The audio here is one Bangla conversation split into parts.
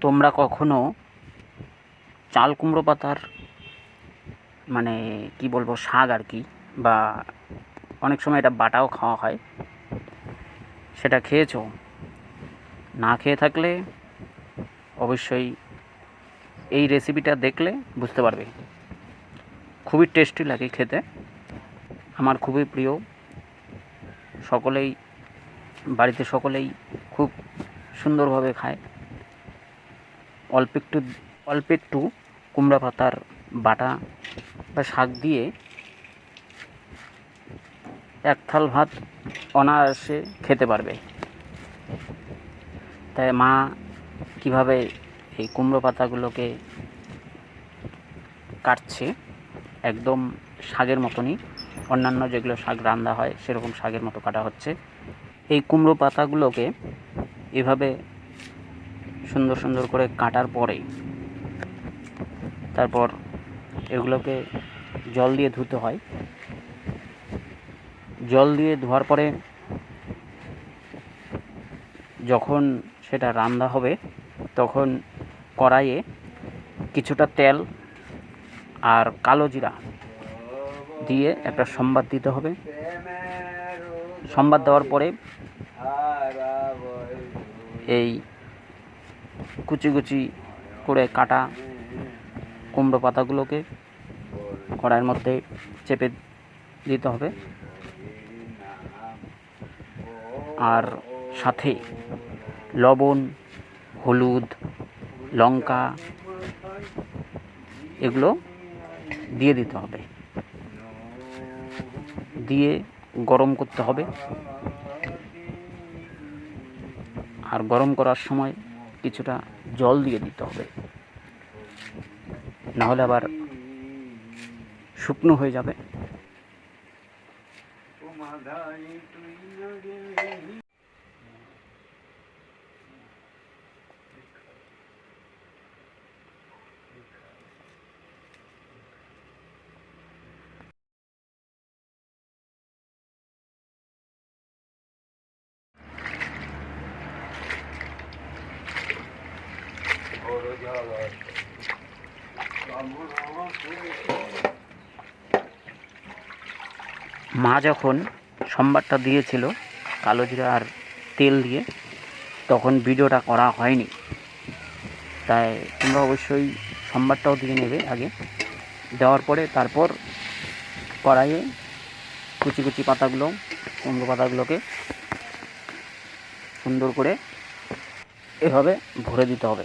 তোমরা কখনো চাল কুমড়ো পাতার মানে কি বলব শাক আর কি বা অনেক সময় এটা বাটাও খাওয়া হয়, সেটা খেয়েছো? না খেয়ে থাকলে অবশ্যই এই রেসিপিটা দেখলে বুঝতে পারবে। খুবই টেস্টি লাগে খেতে। আমার খুবই প্রিয়। সকলেই, বাড়িতে সকলেই খুব সুন্দরভাবে খায়। অল্প একটু অল্প একটু কুমড়া পাতার বাটা বা শাক দিয়ে এক থাল ভাত অনায়াসে খেতে পারবে। তাই মা কীভাবে এই কুমড়ো পাতাগুলোকে কাটছে একদম শাকের মতনই, অন্যান্য যেগুলো শাক রান্না হয় সেরকম শাকের মতো কাটা হচ্ছে। এই কুমড়ো পাতাগুলোকে এভাবে সুন্দর সুন্দর করে কাটার পরে তারপর এগুলোকে জল দিয়ে ধুতে হয়। জল দিয়ে ধোয়ার পরে যখন সেটা রান্না হবে, তখন কড়াইয়ে কিছুটা তেল আর কালো জিরা দিয়ে একটা সম্বাদ দিতে হবে। সম্বাদ দেওয়ার পরে এই কুচি কুচি করে কাটা কুমড়ো পাতাগুলোকে কড়াইয়ের মধ্যে চেপে দিতে হবে। আর সাথে লবণ, হলুদ, লঙ্কা এগুলো দিয়ে দিতে হবে। দিয়ে গরম করতে হবে। আর গরম করার সময় কিছুটা জল দিয়ে দিতে হবে। নাহলে আবার শুকনো হয়ে যাবে। মা যখন সম্বাদটা দিয়েছিল কালো জিরা আর তেল দিয়ে, তখন ভিডিওটা করা হয়নি। তাই তোমরা অবশ্যই সম্বাদটাও দিয়ে নেবে আগে। দেওয়ার পরে তারপর কড়াইয়ে কুচি কুচি পাতাগুলো, কুমড়ো পাতাগুলোকে সুন্দর করে এভাবে ভরে দিতে হবে।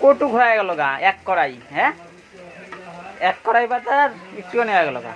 কটুক হয়ে গেল গা এক কড়াই হ্যাঁ? এক কড়াই পাতার একটু নেওয়া গেল গা।